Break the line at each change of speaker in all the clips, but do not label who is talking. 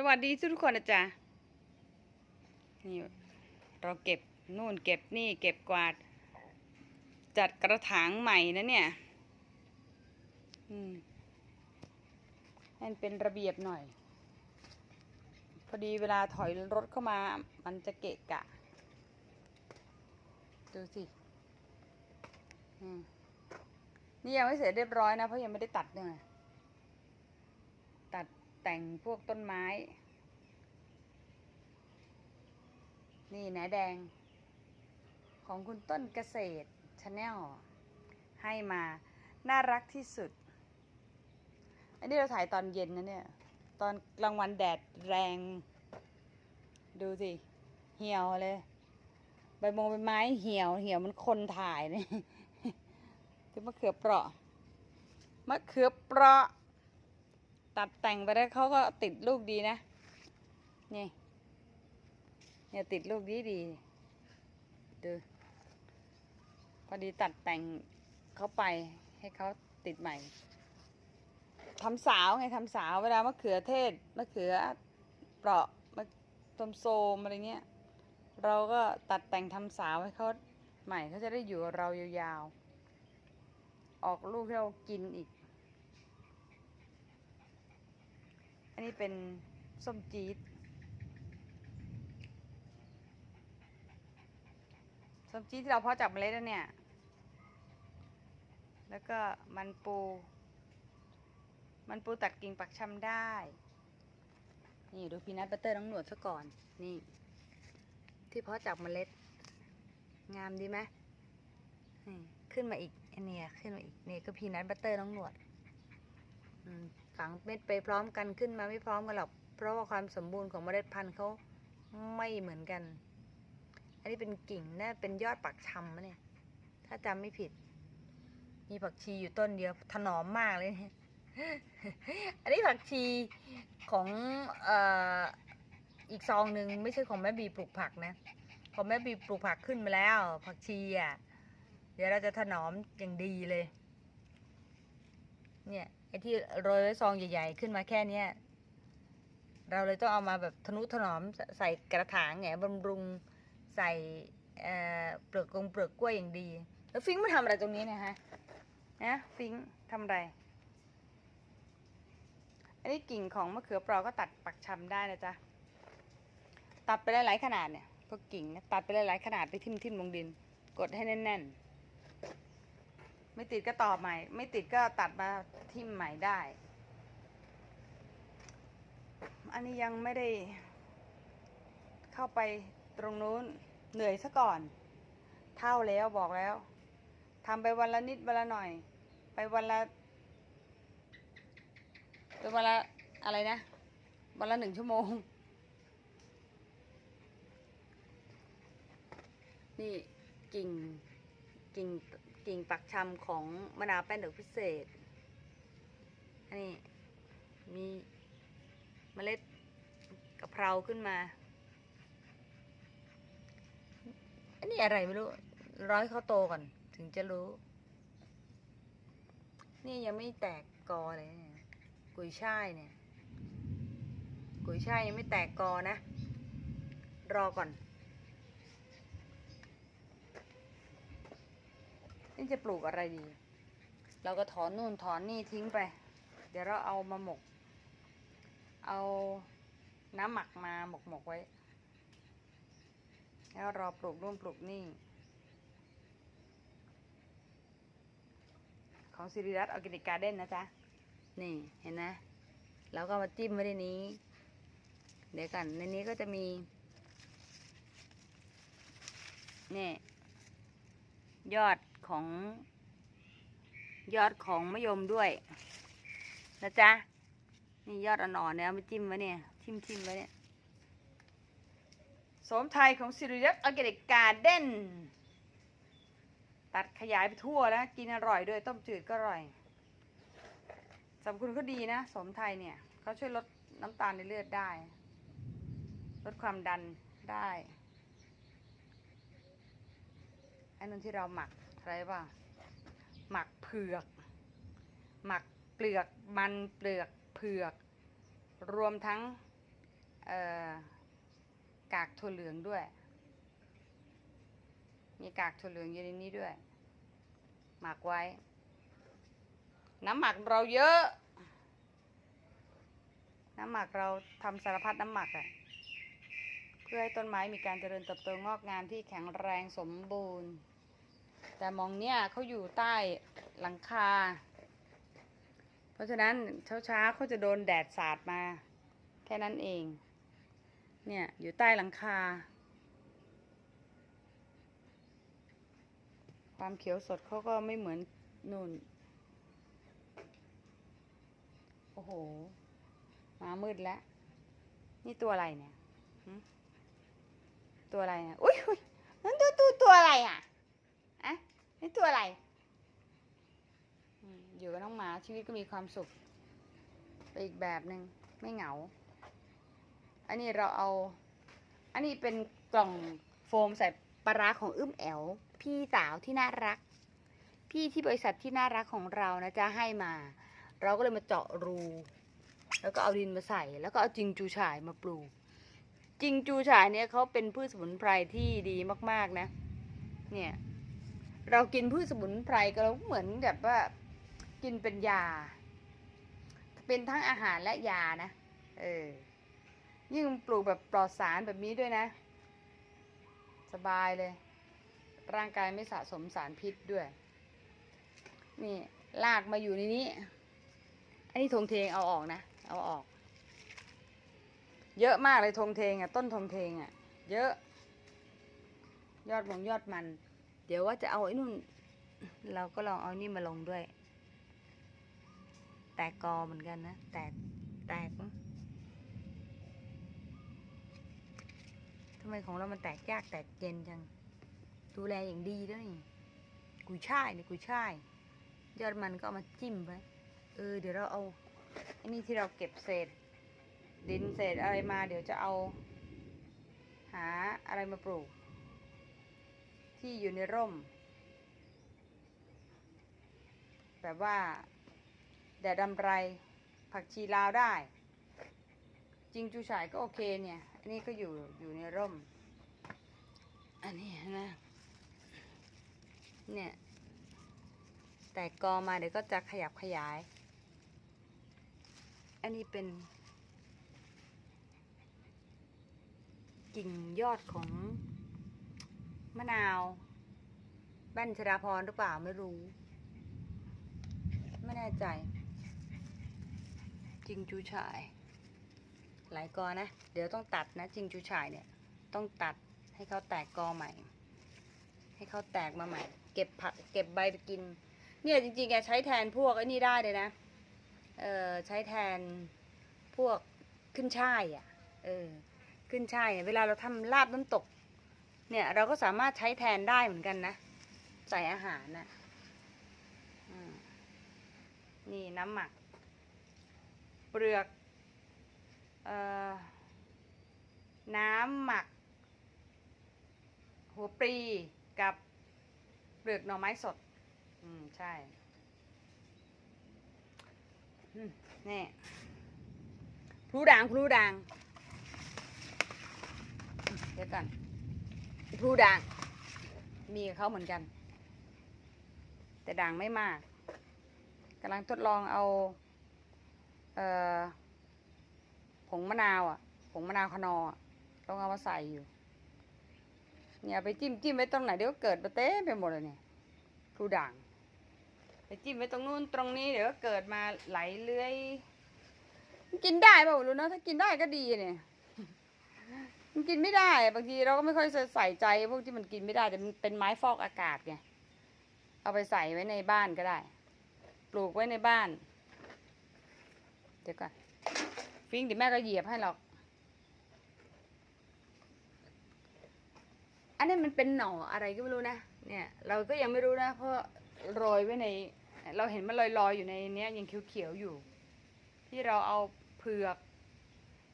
สวัสดีทุกคนนะจ๊ะนี่เราเก็บนู่นเก็บนี่เก็บกวาด จัดกระถางใหม่นะเนี่ยอืมให้มันเป็นระเบียบหน่อย พอดีเวลาถอยรถเข้ามามันจะเกะกะ ดูสินี่ยังไม่เสร็จเรียบร้อยนะ เพราะยังไม่ได้ตัดเนี่ย แต่งพวกต้นไม้ นี่แหนแดง ของคุณต้นเกษตรชาแนลให้มา น่ารักที่สุด อันนี้เราถ่ายตอนเย็นนะเนี่ย ตอนกลางวันแดดแรง ดูสิ เหี่ยวเลย ใบมงใบไม้เหี่ยว เหี่ยวมันคนถ่ายเนี่ยคือมะเขือเปราะมะเขือเปราะ ตัดแต่งไปแล้วเขาก็ติดลูกดีนะ นี่เนี่ยติดลูกดีดีดูพอดีตัดแต่งเขาไปให้เขาติดใหม่ทำสาวไงทำสาวเวลามะเขือเทศมะเขือเปราะมะต้มโซมอะไรเงี้ยเราก็ตัดแต่งทำสาวให้เขาใหม่เขาจะได้อยู่กับเรายาวๆออกลูกให้เรากินอีก อันนี้เป็นส้มจี๊ด ส้มจี๊ดที่เราเพาะจากเมล็ดแล้วเนี่ย แล้วก็มันปู มันปูตัดกิ่งปักชำได้ นี่ดูพีนัทบัตเตอร์น้องหนวดซะก่อน นี่ ที่เพาะจากเมล็ด งามดีไหมขึ้นมาอีกอันเนี้ยขึ้นมาอีก นี่ก็พีนัทบัตเตอร์น้องหนวด อืม ฝังเม็ดไปพร้อมกันขึ้นมาไม่พร้อมกันหรอก เพราะว่าความสมบูรณ์ของเมล็ดพันธุ์เขาไม่เหมือนกัน อันนี้เป็นกิ่งน่าเป็นยอดปักชำมะเนี่ย ถ้าจำไม่ผิด มีผักชีอยู่ต้นเดียว ถนอมมากเลย อันนี้ผักชีของออีกซองหนึ่งไม่ใช่ของแม่บีปลูกผักนะ ของแม่บีปลูกผักขึ้นมาแล้ว ผักชีอะ เดี๋ยวเราจะถนอมอย่างดีเลย เนี่ยไอ้ที่โรยไว้ซองใหญ่ ๆ ขึ้นมาแค่เนี้ยเราเลยต้องเอามาแบบทนุถนอมใส่กระถางไงบำรุงใส่เอ่อเปลือกกงเปลือกกล้วยอย่างดี แล้วฟิงค์มาทำอะไรตรงนี้เนะฮะนะฟิงค์ทำอะไร อันนี้กิ่งของมะเขือเปราะก็ตัดปักชำได้นะจ๊ะตัดไปหลายๆขนาดเนี่ยพวกกิ่งนะตัดไปหลายๆขนาดไปทิ่มทิ่มๆลงดิน กดให้แน่นๆ ไม่ติดก็ต่อใหม่ ไม่ติดก็ตัดมาทิ่มใหม่ได้ อันนี้ยังไม่ได้ เข้าไปตรงนู้นเหนื่อยซะก่อน เท่าแล้วบอกแล้วทำไปวันละนิดวันละหน่อย ไปวันละไปวันละอะไรนะ วันละหนึ่งชั่วโมง นี่กิ่งกิ่ง กิ่งปักชำของมะนาวแป้นดอกพิเศษ อันนี้มีเมล็ดกะเพราขึ้นมา อันนี้อะไรไม่รู้ ร้อยเขาโตก่อน ถึงจะรู้ นี่ยังไม่แตกกอเลยเนี่ยกุยช่ายเนี่ย กุยช่ายยังไม่แตกกอนะ รอก่อน นี่จะปลูกอะไรดี เราก็ถอนนู่นถอนนี่ทิ้งไป เดี๋ยวเราเอามาหมก เอาน้ำหมักมาหมกหมกไว้ แล้วรอปลูกนู่นปลูกนี่ ของสิริรัตน์ออร์แกนิกการ์เด้นนะจ๊ะ นี่เห็นนะแล้วก็มาจิ้มไว้ในนี้ เดี๋ยวกัน ในนี้ก็จะมีนี่ยอด ของยอดของมะยมด้วยนะจ๊ะนี่ยอดอ่อนๆเนี่ยมาจิ้มไว้เนี่ยทิมทิมๆไว้เนี่ยสมไทยของสิริรัตน์ออร์แกนิกการ์เด้นตัดขยายไปทั่วแล้วกินอร่อยด้วยต้มจืดก็อร่อยสรรพคุณเขาดีนะ สมไทยเนี่ยเขาช่วยลดน้ำตาลในเลือดได้ ลดความดันได้อันนั้นที่เราหมัก อะไรป่ะหมักเผือก หมักเปลือกมันเปลือกเผือก รวมทั้งกากถั่วเหลืองด้วย มีกากถั่วเหลืองอยู่ในนี้ด้วย หมักไว้ น้ำหมักเราเยอะ น้ำหมักเราทำสารพัดน้ำหมักอะเพื่อให้ต้นไม้มีการเจริญเติบโตงอกงามที่แข็งแรงสมบูรณ์ แต่มองเนี่ยเขาอยู่ใต้หลังคา เพราะฉะนั้นเช้าๆเขาจะโดนแดดสาดมา แค่นั้นเอง เนี่ยอยู่ใต้หลังคา ความเขียวสดเขาก็ไม่เหมือนนู่น โอ้โห มามืดแล้ว นี่ตัวอะไรเนี่ยตัวอะไรเนี่ย อุ้ยอุ้ยนั่นตัวตัวตัวอะไรอะ อะนี่ตัวอะไร อยู่กับน้องหมาชีวิตก็มีความสุขไปอีกแบบหนึ่งไม่เหงา อันนี้เราเอา อันนี้เป็นกล่องโฟมใส่ปลาร้าของอึ้มแอวพี่สาวที่น่ารัก พี่ที่บริษัทที่น่ารักของเรานะจะให้มา เราก็เลยมาเจาะรู แล้วก็เอาดินมาใส่ แล้วก็เอาจิงจูฉายมาปลูก จิงจูฉายเนี่ยเขาเป็นพืชสมุนไพรที่ดีมาก ๆนะ เนี่ย เรากินพืชสมุนไพรก็เราเหมือนแบบว่ากินเป็นยา เป็นทั้งอาหารและยานะเออยิ่งปลูกแบบปลอดสารแบบนี้ด้วยนะ สบายเลย ร่างกายไม่สะสมสารพิษด้วย นี่ลากมาอยู่ในนี้ อันนี้ทงเทงเอาออกนะ เอาออก เยอะมากเลยทงเทงอะ ต้นทงเทงอะ เยอะ ยอดมงยอดมัน เดี๋ยวว่าจะเอาไอ้นู่น เราก็ลองเอานี่มาลงด้วย แตกกอเหมือนกันนะ แตก แตกทำไมของเรามันแตกยากแตกเย็นจัง ดูแลอย่างดีด้วยกุยช่ายนี่กุยช่าย ยอดมันก็เอามาจิ้มไว้เออ เดี๋ยวเราเอาอันนี้ที่เราเก็บเศษ ดินเศษอะไรมา เดี๋ยวจะเอา หาอะไรมาปลูก ที่อยู่ในร่ม แบบว่า แดดดำไรผักชีลาวได้ จริงจูฉายก็โอเคเนี่ย อันนี้ก็อยู่อยู่ในร่ม อันนี้นะเนี่ย แต่กอมาเดี๋ยวก็จะขยับขยาย อันนี้เป็น กิ่งยอดของ มะนาวบ้านชราพรหรือเปล่าไม่รู้ ไม่แน่ใจ จิงจูฉาย หลายกอนะ เดี๋ยวต้องตัดนะ จิงจูฉายเนี่ย ต้องตัดให้เขาแตกกอใหม่ ให้เขาแตกมาใหม่ เก็บผักเก็บใบไปกิน เนี่ยจริงๆแกใช้แทนพวกไอ้นี่ได้เลยนะ เออใช้แทนพวกขึ้นช่ายอะ เออ ขึ้นช่ายเนี่ยเวลาเราทำลาบน้ำตก เนี่ยเราก็สามารถใช้แทนได้เหมือนกันนะ ใส่อาหารน่ะนี่น้ำหมัก เปลือกเอ่อน้ำหมัก หัวปลีกับเปลือกหน่อไม้สด อืม ใช่อืมนี่พลูด่างพลูด่าง เดี๋ยวก่อน พลูด่าง มีกับเขาเหมือนกัน แต่ด่างไม่มากกำลังทดลองเอาเออผงมะนาวอะผงมะนาวคนอะลองเอามาใส่อยู่ เนี่ยไปจิ้มจิ้มไว้ตรงไหนเดี๋ยวเกิดมาเต้ไปหมดเลยเนี่ยพลูด่างไปจิ้มไว้ตรงนู้นตรงนี้เดี๋ยวก็เกิดมาไหลเลื้อย กินได้เปล่าไม่รู้นะถ้ากินได้ก็ดีเนี่ย มันกินไม่ได้บางทีเราก็ไม่ค่อยใส่ใจพวกที่มันกินไม่ได้แต่มันเป็นไม้ฟอกอากาศไงเอาไปใส่ไว้ในบ้านก็ได้ ปลูกไว้ในบ้าน เดี๋ยวก่อนฟิงเดี๋ยวแม่ก็เหยียบให้หรอก อันนี้มันเป็นหน่ออะไรก็ไม่รู้นะเนี่ย เราก็ยังไม่รู้นะ เพราะโรยไว้ใน เราเห็นมันลอยๆอยู่ในเนี้ยยังเขียวๆอยู่ ที่เราเอาเผือก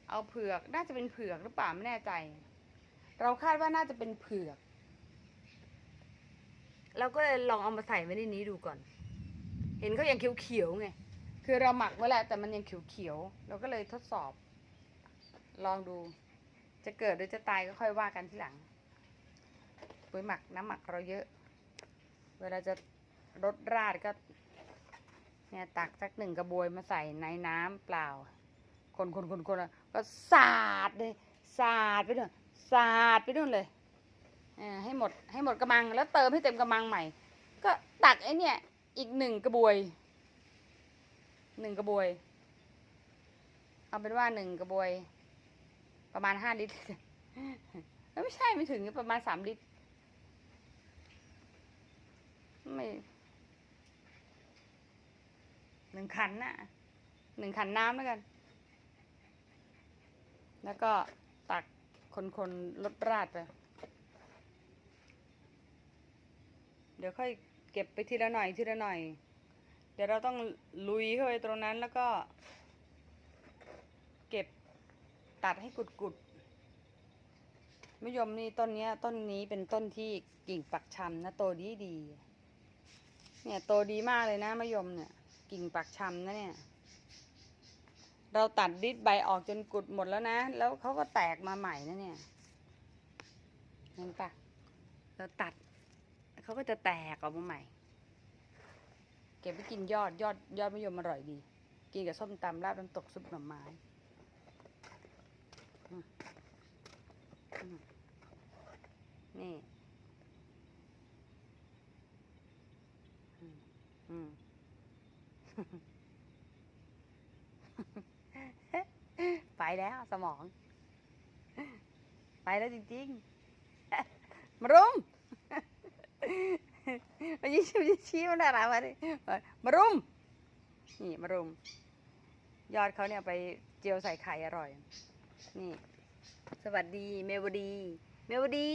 เอาเผือกน่าจะเป็นเผือกหรือเปล่าไม่แน่ใจ เราคาดว่าน่าจะเป็นเผือกเราก็เลยลองเอามาใส่ไว้ในนี้ดูก่อน เห็นเขายังเขียวๆไง คือเราหมักไว้แล้วแต่มันยังเขียวๆ เราก็เลยทดสอบ ลองดู จะเกิดหรือจะตายก็ค่อยว่ากันทีหลัง ปุ๋ยหมักน้ำหมักเราเยอะ เวลาจะรดราดก็ เนี่ยตักสักหนึ่งกระบวยมาใส่ในน้ำเปล่า คนคนคนคนก็สาดเลยสาดไปด้วยสาดไปด้วยเลยอให้หมดให้หมดกระมังแล้วเติมให้เต็มกระมังใหม่ ก็ตักไอ้เนี่ยอีกหนึ่งกระบวยหนึ่งกระบวยเอาเป็นว่าหนึ่งกระบวย ประมาณห้าลิตรไม่ใช่ไม่ถึงประมาณสามลิตรไม่หนึ่งขันน่ะหนึ่งขันน้ำแล้วกัน แล้วก็ตักคนคนๆลดราดไป เดี๋ยวค่อยเก็บไปทีละหน่อยทีละหน่อย เดี๋ยวเราต้องลุยเข้าไปตรงนั้นแล้วก็ เก็บตัดให้กุดกุดๆมะยมนี่ต้นนี้ต้นนี้เป็นต้นที่กิ่งปักชำนะโตดีดี เนี่ยโตดีมากเลยนะมะยมเนี่ย กิ่งปักชำนะเนี่ย เราตัดดิดใบออกจนกุดหมดแล้วนะ แล้วเขาก็แตกมาใหม่นะเนี่ยเห็นปะเราตัดเขาก็จะแตกออกมาใหม่ เก็บไปกินยอดยอดยอดมะยมอร่อยดี กินกับส้มตำราดน้ำตกซุปหน่อไม้นี่ อืม อืม ไปแล้วสมอง ไปแล้วจริงๆ มารุมมาชี้ชี้ชี้มันอะไรมาดิมารุม นี่มารุม ยอดเขาเนี่ยไปเจียวใส่ไข่อร่อย นี่ สวัสดีเมวดี เมวดี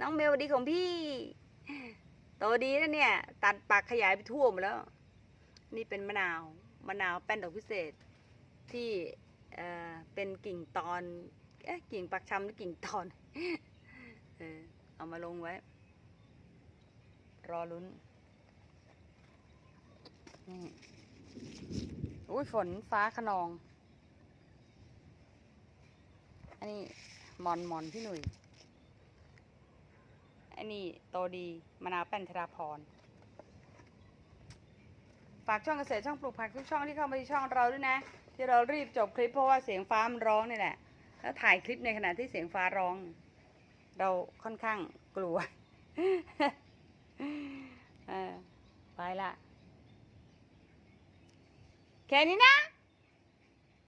น้องเมวดีของพี่ โตดีนะเนี่ย ตัดปากขยายไปทั่วหมดแล้ว นี่เป็นมะนาว มะนาวแป้นดอกพิเศษที่ เป็นกิ่งตอนเอ๊ะกิ่งปักชำหรือกิ่งตอนเออเอามาลงไว้ รอลุ้นนี่อุ้ยฝนฟ้าขนอง อันนี้หมอนหมอนพี่หนุ่ยอันนี้โตดีมะนาวแป้นธราพรฝากช่องเกษตรช่องปลูกผักทุกช่องที่เข้ามาที่ช่องเราด้วยนะ ที่เรารีบจบคลิปเพราะว่าเสียงฟ้ามันร้องนี่แหละแล้วถ่ายคลิปในขณะที่เสียงฟ้าร้อง เราค่อนข้างกลัวไปละแค่นี้นะ